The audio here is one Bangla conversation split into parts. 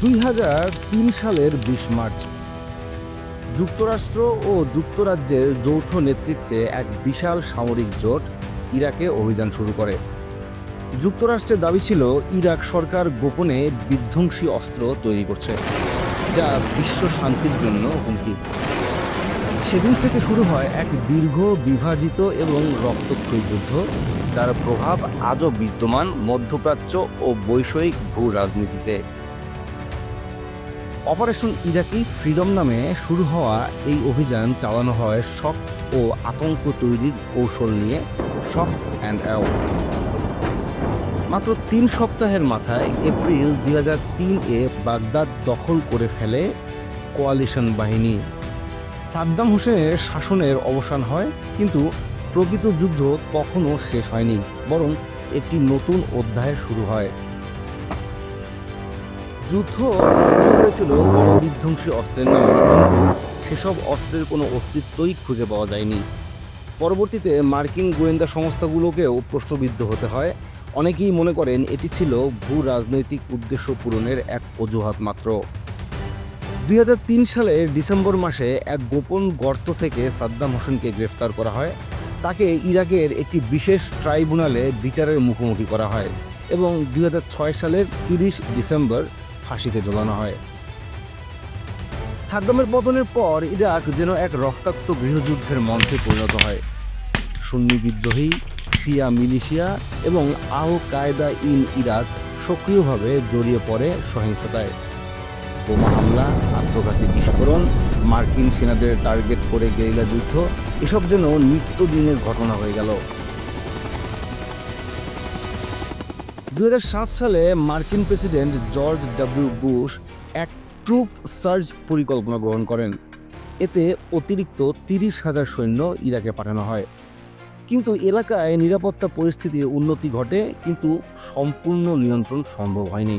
দুই হাজার তিন সালের বিশ মার্চ, যুক্তরাষ্ট্র ও যুক্তরাজ্যের যৌথ নেতৃত্বে এক বিশাল সামরিক জোট ইরাকে অভিযান শুরু করে। যুক্তরাষ্ট্রের দাবি ছিল, ইরাক সরকার গোপনে বিধ্বংসী অস্ত্র তৈরি করছে, যা বিশ্ব শান্তির জন্য হুমকি। সেদিন থেকে শুরু হয় এক দীর্ঘ, বিভাজিত এবং রক্তক্ষয়ী যুদ্ধ, যার প্রভাব আজও বিদ্যমান মধ্যপ্রাচ্য ও বৈষয়িক ভূ রাজনীতিতে অপারেশন ইরাকি ফ্রিডম নামে শুরু হওয়া এই অভিযান চালানো হয় শক ও আতঙ্ক তৈরির কৌশল নিয়ে শক অ্যান্ড অ্যাও মাত্র তিন সপ্তাহের মাথায় এপ্রিল দুই হাজার তিন এ বাগদাদ দখল করে ফেলে কোয়ালিশন বাহিনী। সাদ্দাম হোসেনের শাসনের অবসান হয়, কিন্তু প্রকৃত যুদ্ধ তখনও শেষ হয়নি, বরং একটি নতুন অধ্যায় শুরু হয়। যুদ্ধ হয়েছিল গণবিধ্বংসী অস্ত্রের নামে। সেসব অস্ত্রের কোনো অস্তিত্বই খুঁজে পাওয়া যায়নি। পরবর্তীতে মার্কিন গোয়েন্দা সংস্থাগুলোকেও প্রশ্নবিদ্ধ হতে হয়। অনেকেই মনে করেন এটি ছিল ভূ রাজনৈতিক উদ্দেশ্য পূরণের এক অজুহাত মাত্র। দুই হাজার তিন সালের ডিসেম্বর মাসে এক গোপন গর্ত থেকে সাদ্দাম হোসেনকে গ্রেফতার করা হয়। তাকে ইরাকের একটি বিশেষ ট্রাইব্যুনালে বিচারের মুখোমুখি করা হয় এবং দুই হাজার ছয় সালের তিরিশ ডিসেম্বর ফাঁসিতে ঝোলানো হয়। সাদ্দামের পতনের পর ইরাক যেন এক রক্তাক্ত গৃহযুদ্ধের মঞ্চে পরিণত হয়। সুন্নি বিদ্রোহী, শিয়া মিলিশিয়া এবং আল কায়দা ইন ইরাক সক্রিয়ভাবে জড়িয়ে পড়ে সহিংসতায়। বোমা হামলা, আত্মঘাতী বিস্ফোরণ, মার্কিন সেনাদের টার্গেট করে গেরিলা যুদ্ধ, এসব যেন নিত্যদিনের ঘটনা হয়ে গেল। দুই হাজার সাত সালে মার্কিন প্রেসিডেন্ট জর্জ ডব্লিউ বুশ এক ট্রুপ সার্জ পরিকল্পনা গ্রহণ করেন। এতে অতিরিক্ত তিরিশ হাজার সৈন্য ইরাকে পাঠানো হয়। কিন্তু এলাকায় নিরাপত্তা পরিস্থিতির উন্নতি ঘটে, কিন্তু সম্পূর্ণ নিয়ন্ত্রণ সম্ভব হয়নি।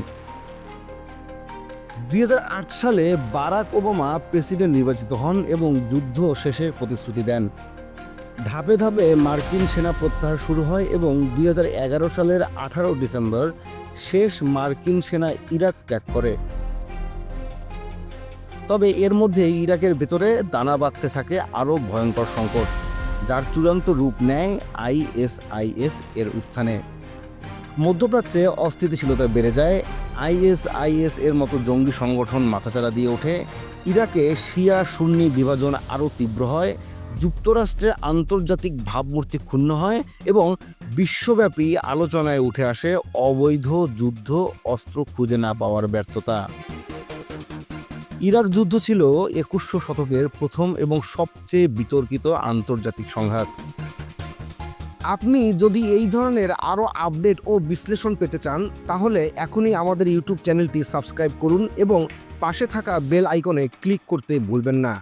দুই হাজার আট সালে বারাক ওবামা প্রেসিডেন্ট নির্বাচিত হন এবং যুদ্ধ শেষের প্রতিশ্রুতি দেন। ধাপে ধাপে মার্কিন সেনা প্রত্যাহার শুরু হয় এবং দুই হাজার এগারো সালের আঠারো ডিসেম্বর শেষ মার্কিন সেনা ইরাক ত্যাগ করে। তবে এর মধ্যে ইরাকের ভেতরে দানা বাঁধতে থাকে আরও ভয়ঙ্কর সংকট, যার চূড়ান্ত রূপ নেয় আইএসআইএস এর উত্থানে। মধ্যপ্রাচ্যে অস্থিতিশীলতা বেড়ে যায়, আইএসআইএস এর মতো জঙ্গি সংগঠন মাথাচাড়া দিয়ে ওঠে। ইরাকে শিয়া সুন্নি বিভাজন আরও তীব্র হয় যুক্তরাষ্ট্রের আন্তর্জাতিক ভাবমূর্তি ক্ষুণ্ণ হয় এবং বিশ্বব্যাপী আলোচনায় উঠে আসে অবৈধ যুদ্ধ অস্ত্র খুঁজে না পাওয়ার ব্যর্থতা। ইরাক যুদ্ধ ছিল একুশশো শতকের প্রথম এবং সবচেয়ে বিতর্কিত আন্তর্জাতিক সংঘাত। আপনি যদি এই ধরনের আরও আপডেট ও বিশ্লেষণ পেতে চান, তাহলে এখনই আমাদের ইউটিউব চ্যানেলটি সাবস্ক্রাইব করুন এবং পাশে থাকা বেল আইকনে ক্লিক করতে ভুলবেন না।